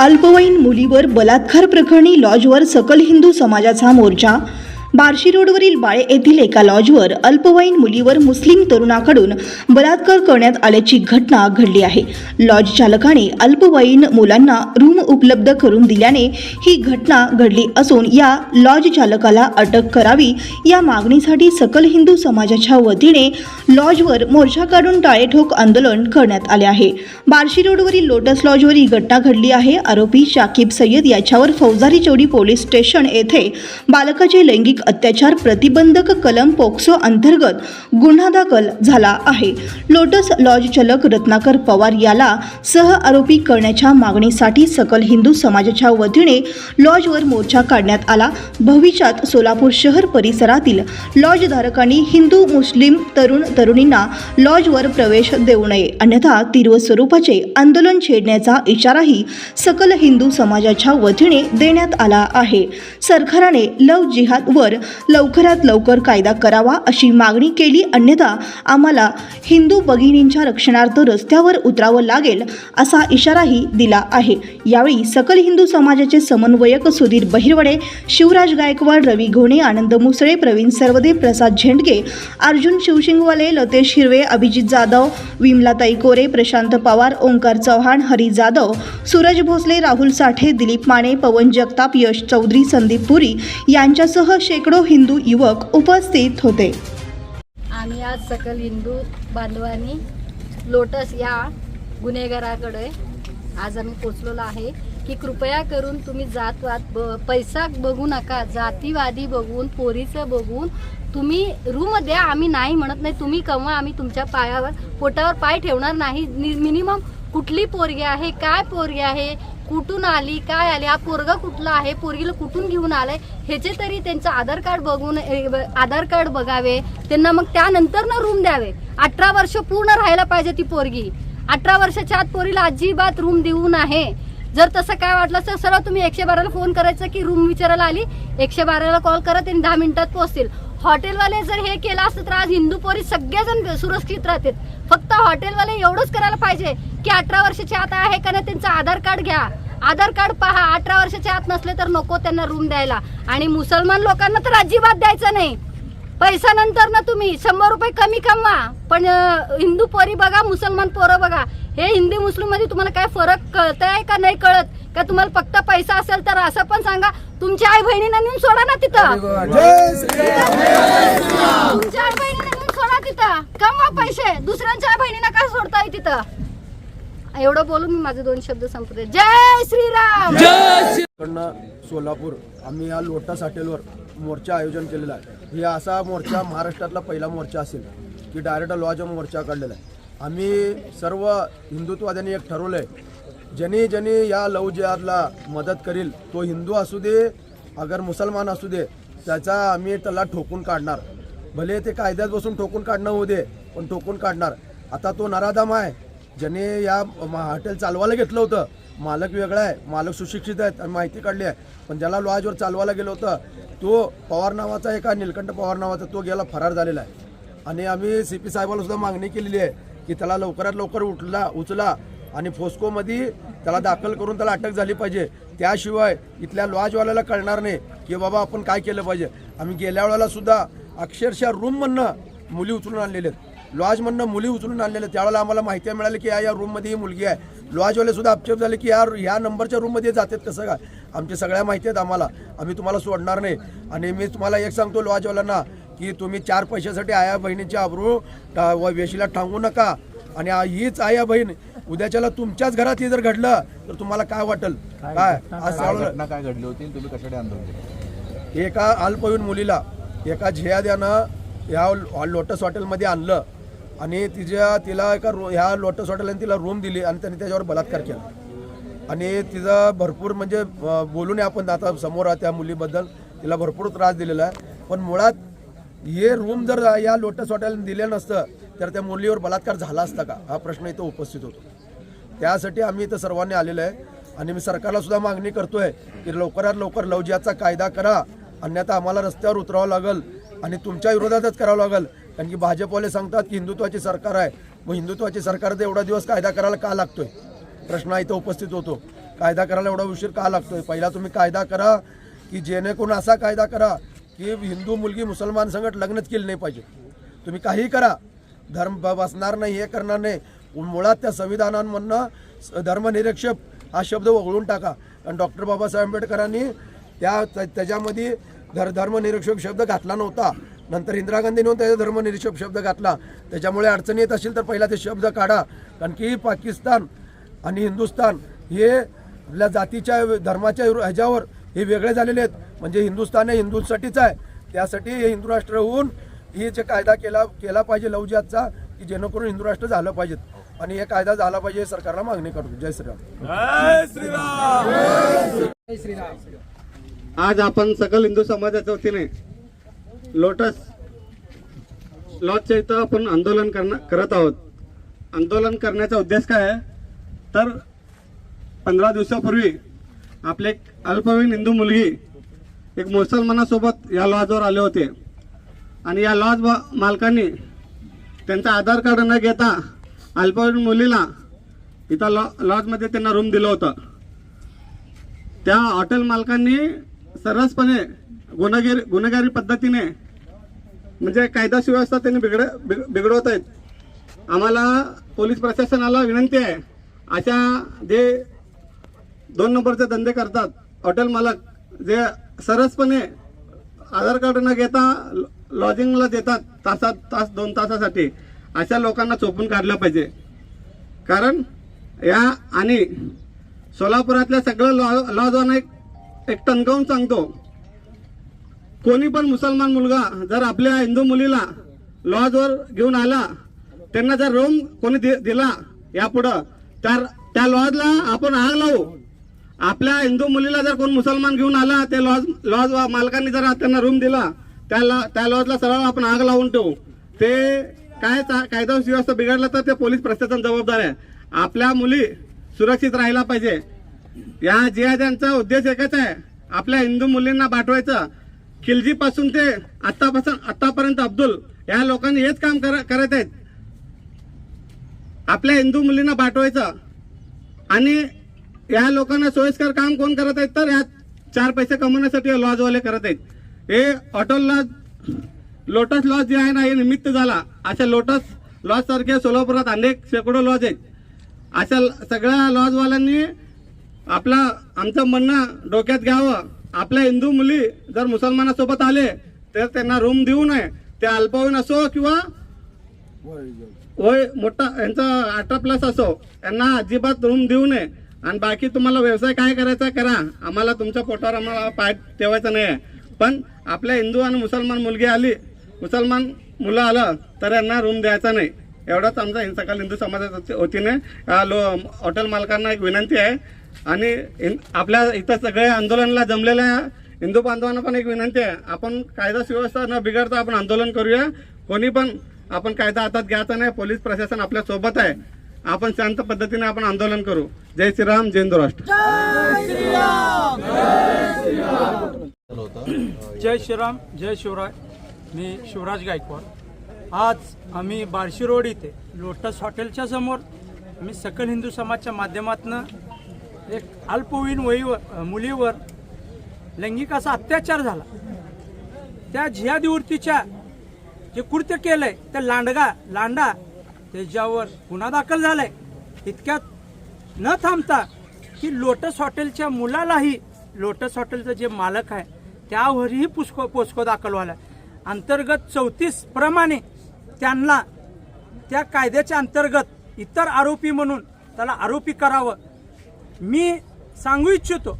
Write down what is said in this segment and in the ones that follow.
अल्पवयीन मुलीवर बलात्कार प्रकरणी लॉजवर सकल हिंदू समाजाचा मोर्चा बार्शी रोडवरील बाळे येथील एका लॉजवर अल्पवयीन मुलीवर मुस्लिम तरुणाकडून बलात्कार करण्यात आल्याची घटना घडली आहे. लॉज चालकाने अल्पवयीन मुलांना रूम उपलब्ध करून दिल्याने ही घटना घडली असून या लॉज चालकाला अटक करावी या मागणीसाठी सकल हिंदू समाजाच्या वतीने लॉजवर मोर्चा काढून टाळेठोक आंदोलन करण्यात आले आहे. बार्शी रोडवरील लोटस लॉजवर ही घटना घडली आहे. आरोपी शाकिब सय्यद याच्यावर फौजारी चौडी पोलीस स्टेशन येथे बालकाचे लैंगिक अत्याचार प्रतिबंधक कलम पोक्सो अंतर्गत गुन्हा दाखल झाला आहे. लोटस लॉज चालक रत्नाकर पवार याला सह आरोपी करण्याच्या मागणीसाठी सकल हिंदू समाजाच्या वतीने लॉजवर मोर्चा काढण्यात आला. भविष्यात सोलापूर शहर परिसरातील लॉजधारकांनी हिंदू मुस्लिम तरुण तरुणींना लॉजवर प्रवेश देऊ नये. अन्यथा तीव्र स्वरूपाचे आंदोलन छेडण्याचा इशाराही सकल हिंदू समाजाच्या वतीने देण्यात आला आहे. सरकारने लव जिहादवर लवकरात लवकर कायदा करावा अशी मागणी केली. अन्यथा आम्हाला हिंदू भगिनींच्या रक्षणार्थ रस्त्यावर उतरावं लागेल असा इशाराही दिला आहे. यावेळी सकल हिंदू समाजाचे समन्वयक सुधीर बहिरवडे शिवराज गायकवाड रवी घोणे आनंद मुसळे प्रवीण सर्वदे प्रसाद झेंडगे अर्जुन शिवशिंगवाले लतेश हिरवे अभिजित जाधव विमलाताई कोरे प्रशांत पवार ओंकार चव्हाण हरी जाधव सूरज भोसले राहुल साठे दिलीप माने पवन जगताप यश चौधरी संदीप पुरी यांच्यासह शेकडो हिंदू युवक उपस्थित होते. आम्ही आज सकल हिंदू बांधवांनी लोटस या गुन्हेगाराकडे आज आम्ही पोचलेलो आहे की कृपया करून तुम्ही जातवाद ब पैसा बघू नका जातीवादी बघून पोरीचं बघून तुम्ही रूम द्या आम्ही नाही म्हणत नाही तुम्ही कमवा आम्ही तुमच्या पायावर पोटावर पाय ठेवणार नाही. मिनिमम कुठली पोरगी आहे काय पोरगी आहे कुठून आली काय आली हा पोरगा कुठला आहे पोरगीला कुठून घेऊन आलाय ह्याचे तरी त्यांचं आधार कार्ड बघून आधार कार्ड बघावे. त्यांना मग त्यानंतर ना रूम द्यावे. अठरा वर्ष पूर्ण राहायला पाहिजे ती पोरगी. अठरा वर्षाच्या आत पोरीला अजिबात रूम देऊ आहे जर तसं काय वाटलं तर सरळ तुम्ही एकशे बाराला फोन करायचं की रूम विचारायला आली एकशे बाराला कॉल करा त्यांनी दहा मिनिटात पोहोचतील. हॉटेलवाले जर हे केलं असतं तर आज हिंदू पोरी सगळेजण सुरक्षित राहतात. फक्त हॉटेलवाले एवढंच करायला पाहिजे. की अठरा वर्षाच्या आत आहे का नाही त्यांचं आधार कार्ड घ्या. आधार कार्ड पहा अठरा वर्षाच्या आत नसले तर नको त्यांना रूम द्यायला. आणि मुसलमान लोकांना तर अजिबात द्यायचं नाही. पैसा नंतर ना तुम्ही शंभर रुपये कमी कमवा. पण हिंदू पोरी बघा मुसलमान पोरं बघा. हे हिंदी मुस्लिममध्ये तुम्हाला काय फरक कळत आहे का नाही कळत? का तुम्हाला फक्त पैसा असेल तर असं पण सांगा. तुमच्या आई बहिणींना नेऊन सोडा ना तिथं. तुमच्या आई बहिणींना नेऊन सोडा तिथं. कमवा पैसे. दुसऱ्यांच्या आई बहिणींना काय सोडताय तिथं? एवढं बोलून मी माझे दोन शब्द संपते जय श्रीराम! सोलापूर आम्ही या लोटस हॉटेलवर मोर्चा आयोजन केलेला आहे. हे असा मोर्चा महाराष्ट्रातला पहिला मोर्चा असेल की डायरेक्ट लॉज मोर्चा काढलेला आहे. आम्ही सर्व हिंदुत्वाद्यांनी एक ठरवलं आहे ज्यांनी ज्यांनी या लव जिहादला मदत करील तो हिंदू असू दे अगर मुसलमान असू दे त्याचा आम्ही त्याला ठोकून काढणार. भले ते कायद्यात बसून ठोकून काढणं होऊ दे पण ठोकून काढणार. आता तो नराधम आहे. ज्याने या म- हॉटेल चालवायला घेतलं होतं. मालक वेगळा आहे मालक सुशिक्षित आहेत आणि माहिती काढली आहे. पण ज्याला लॉजवर चालवायला गेलं होतं तो पवार नावाचा एका निलकंठ पवार नावाचा तो गेला फरार झालेला आहे. आणि आम्ही सी पी साहेबाला सुद्धा मागणी केलेली आहे की त्याला लवकरात लवकर उठला उचला आणि फोस्कोमध्ये त्याला दाखल करून त्याला अटक झाली पाहिजे. त्याशिवाय इथल्या लॉजवाल्याला कळणार नाही की बाबा आपण काय केलं पाहिजे. आम्ही गेल्या वेळेला सुद्धा अक्षरशः रूममधनं मुली उचलून आणलेल्या आहेत. लॉजमधनं मुली उचलून आणलेल्या त्यावेळेला आम्हाला माहिती मिळाली की या या रूममध्ये ही मुलगी आहे. लॉजवाले सुद्धा अपचेप झाले की या ह्या नंबरच्या रूममध्ये जातात कसं काय? आमच्या सगळ्या माहिती आहेत आम्हाला. आम्ही तुम्हाला सोडणार नाही. आणि मी तुम्हाला एक सांगतो लॉजवाल्यांना की तुम्ही चार पैशासाठी आया बहिणीची आबरू वेशीला टांगू नका. आणि हीच आया बहीण उद्याच्याला तुमच्याच घरात हे जर घडलं तर तुम्हाला काय वाटेल? काय आज काय घडली होती तुम्ही कशासाठी आंदोलन केलं एका अल्पवयीन मुलीला एका झेयाद्यानं ह्या लोटस हॉटेलमध्ये आणलं. आणि तिच्या तिला एका रो ह्या लोटस हॉटेलने तिला रूम दिली आणि त्यांनी त्याच्यावर बलात्कार केला. आणि तिचा भरपूर म्हणजे अं, बोलू नये आपण आता समोर त्या मुलीबद्दल तिला भरपूर त्रास दिलेला आहे. पण मुळात हे रूम जर या लोटस हॉटेलने दिलं नसतं तर त्या मुलीवर बलात्कार झाला असता का? हा प्रश्न इथं उपस्थित होतो. त्यासाठी आम्ही इथं सर्वांनी आलेलो आहे आणि मी सरकारला सुद्धा मागणी करतोय की लवकरात लवकर लवजियाचा कायदा करा. अन्यथा आम्हाला रस्त्यावर उतरावं लागेल आणि तुमच्या विरोधातच करावं लागेल. कारण की भाजपवाले सांगतात की हिंदुत्वाची सरकार आहे. मग हिंदुत्वाची सरकार तर एवढा दिवस कायदा करायला का लागतोय? प्रश्न इथं उपस्थित होतो. कायदा करायला एवढा उशीर का लागतोय? पहिला तुम्ही कायदा करा की जेणेकरून असा कायदा करा की हिंदू मुलगी मुसलमान संगत लग्नच केलं नाही पाहिजे. तुम्ही काही करा. धर्म ब- बसणार नाही हे करणार नाही. मुळात त्या संविधानांमधनं धर्मनिरीक्षक हा शब्द वगळून टाका. कारण डॉक्टर बाबासाहेब आंबेडकरांनी त्या त्या- त्याच्यामध्ये धर धर्मनिरीक्षक शब्द घातला नव्हता. नंतर इंदिरा गांधीने त्याचा धर्मनिरीक्षक शब्द घातला. त्याच्यामुळे अडचणी येत असेल तर पहिला ते शब्द काढा. कारण की पाकिस्तान आणि हिंदुस्थान हे आपल्या जातीच्या धर्माच्या ह्याच्यावर हे वेगळे झालेले आहेत. म्हणजे हिंदुस्थान हे हिंदूंसाठीच आहे. त्यासाठी हे हिंदू राष्ट्र होऊन ही जे कायदा केला केला पाहिजे लव जिहादचा की जेणेकरून हिंदू राष्ट्र झालं पाहिजेत. आणि हे कायदा झाला पाहिजे सरकारला मागणी करतो. जय श्रीराम. आज आपण सकल हिंदू समाजाच्या वतीने लोटस लॉजच्या इथं आपण आंदोलन करणार करत आहोत. आंदोलन करण्याचा उद्देश काय आहे? तर पंधरा दिवसापूर्वी आपले एक अल्पवयीन हिंदू मुलगी एक मुसलमानासोबत या लॉजवर आले होते. आणि या लॉज मालकांनी त्यांचा आधार कार्ड न घेता अल्पवयीन मुलीला इथं लॉ लॉजमध्ये त्यांना रूम दिलं होतं. त्या हॉटेल मालकांनी सर्रासपणे गुन्हेगारी गुन्हेगारी पद्धतीने म्हणजे कायदा सुव्यवस्था त्यांनी बिघड बिघ- बिघडवत आहेत. आम्हाला पोलीस प्रशासनाला विनंती आहे. अशा जे दोन नंबरचे धंदे करतात हॉटेल मालक जे सरसपणे आधार कार्ड न घेता ल- लॉजिंगला देतात तासात तास दोन तासासाठी अशा लोकांना चोपून काढलं पाहिजे. कारण या आणि सोलापुरातल्या सगळं लॉ लॉज एक एक टणकावून सांगतो कोणी पण मुसलमान मुलगा जर आपल्या हिंदू मुलीला लॉजवर घेऊन आला त्यांना जर रूम कोणी दि- दिला यापुढं तर त्या लॉजला आपण आग लावू. आपल्या हिंदू मुलीला जर कोण मुसलमान घेऊन आला ते लॉज लॉज मालकांनी जर त्यांना रूम दिला त्या त्या लॉजला सरळ आपण आग लावून ठेवू. ते काय चा- कायदा सुव्यवस्था बिघडला तर ते पोलीस प्रशासन जबाबदार आहे. आपल्या मुली सुरक्षित राहायला पाहिजे. या जिहाद्यांचा उद्देश एकच आहे. आपल्या हिंदू मुलींना पाठवायचं. खिलजी पासून ते आतापासून आतापर्यंत अब्दुल या लोकांनी हेच काम कर- करत आहेत. आपल्या हिंदू मुलींना पाठवायचं. आणि या लोकांना सोयीस्कर काम कोण करत आहेत? तर या चार पैसे कमवण्यासाठी लॉजवाले करत आहेत. हे हॉटेल लॉज लोटस लॉज जे आहे ना हे निमित्त झाला. अशा लोटस लॉज सारख्या सोलापुरात अनेक शेकडो लॉज आहेत. अशा सगळ्या लॉजवाल्यांनी आपला आमचं म्हणणं डोक्यात घ्यावं. आपल्या हिंदू मुली जर मुसलमानासोबत आले तर त्यांना रूम देऊ नये. ते अल्पवयीन असो किंवा होय मोठा यांचा अठरा प्लस असो यांना अजिबात रूम देऊ नये. आणि बाकी तुम्हाला व्यवसाय काय करायचा आहे करा. आम्हाला तुमच्या पोटावर आम्हाला पाय ठेवायचं नाही आहे पण आपल्या हिंदू आणि मुसलमान मुलगी आली मुसलमान मुलं आलं तर यांना रूम द्यायचा नाही. एवढाच आमचा हिंसाकाल हिंदू समाजाच्या वतीने लो हॉटेल मालकांना एक विनंती आहे आणि इन- आपल्या इथं सगळ्या आंदोलनाला जमलेल्या हिंदू बांधवांना पण एक विनंती आहे. आपण कायदा सुव्यवस्था न बिघडता आपण आंदोलन करूया. कोणी पण आपण कायदा हातात घ्यायचा नाही पोलीस प्रशासन आपल्यासोबत आहे. आपण शांत पद्धतीने आपण आंदोलन करू. जय श्रीराम जय हिंदू राष्ट्र. जय श्रीराम जय शिवराय. मी शिवराज गायकवाड. आज आम्ही बार्शी रोड इथे लोटस हॉटेलच्या समोर आम्ही सकल हिंदू समाजच्या माध्यमातून एक अल्पवयीन वयीवर मुलीवर लैंगिक असा अत्याचार झाला. त्या जिहादिवृत्तीच्या जे कृत्य केलंय त्या लांडगा लांडा त्याच्यावर गुन्हा दाखल झालाय. इतक्यात न थांबता की लोटस हॉटेलच्या मुलालाही लोटस हॉटेलचं जे मालक आहे त्यावरही पुस्को पोस्को दाखल व्हायला. अंतर्गत चौतीस प्रमाणे त्यांना त्या कायद्याच्या अंतर्गत इतर आरोपी म्हणून त्याला आरोपी करावं मी सांगू इच्छितो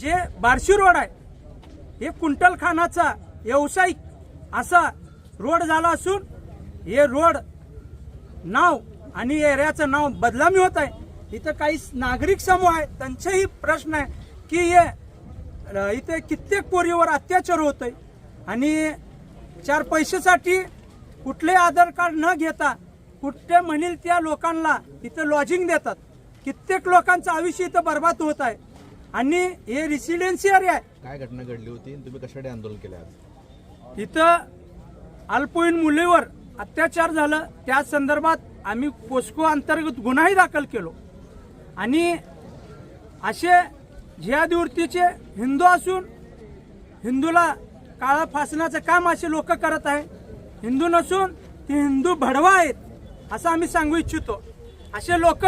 जे बार्शी रोड आहे हे कुंटलखानाचा व्यावसायिक असा रोड झाला असून हे रोड नाव आणि एरियाचं नाव बदलामी होत आहे. इथं काही नागरिक समूह आहे. त्यांचेही प्रश्न आहे की हे इथे कित्येक पोरीवर अत्याचार होत आहे आणि चार पैशासाठी कुठले आधार कार्ड न घेता कुठे म्हणील त्या लोकांना इथं लॉजिंग देतात. कित्येक लोकांचं आयुष्य इथं बर्बाद होत आहे. आणि हे रेसिडेन्सी एरिया आहे. काय घटना घडली होती तुम्ही कशासाठी आंदोलन केलं आज? इथं अल्पवयीन मुलीवर अत्याचार झालं. त्या संदर्भात आम्ही पोस्को अंतर्गत गुन्हाही दाखल केलो. आणि असे जिहादी वृत्तीचे हिंदू असून हिंदूला काळा फासण्याचं काम असे लोक करत आहे हिंदू नसून ते हिंदू भडवा आहेत असं आम्ही सांगू इच्छितो. असे लोक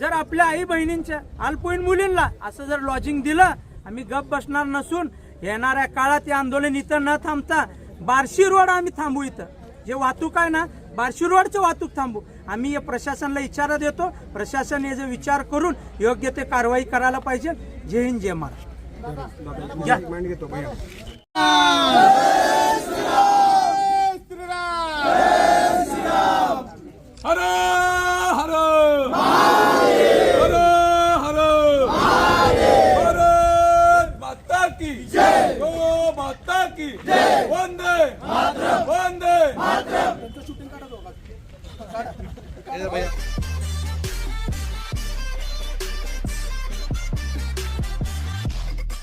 जर आपल्या आई बहिणींच्या अल्पवयीन मुलींना असं जर लॉजिंग दिलं आम्ही गप बसणार नसून येणाऱ्या काळात हे आंदोलन इथं न थांबता बार्शी रोड आम्ही थांबू इथं. जे वाहतूक आहे ना बार्शी रोडचं वाहतूक थांबू. आम्ही या प्रशासनाला इशारा देतो प्रशासन याचा विचार करून योग्य ते कारवाई करायला पाहिजे. जय हिंद जय महाराष्ट्र.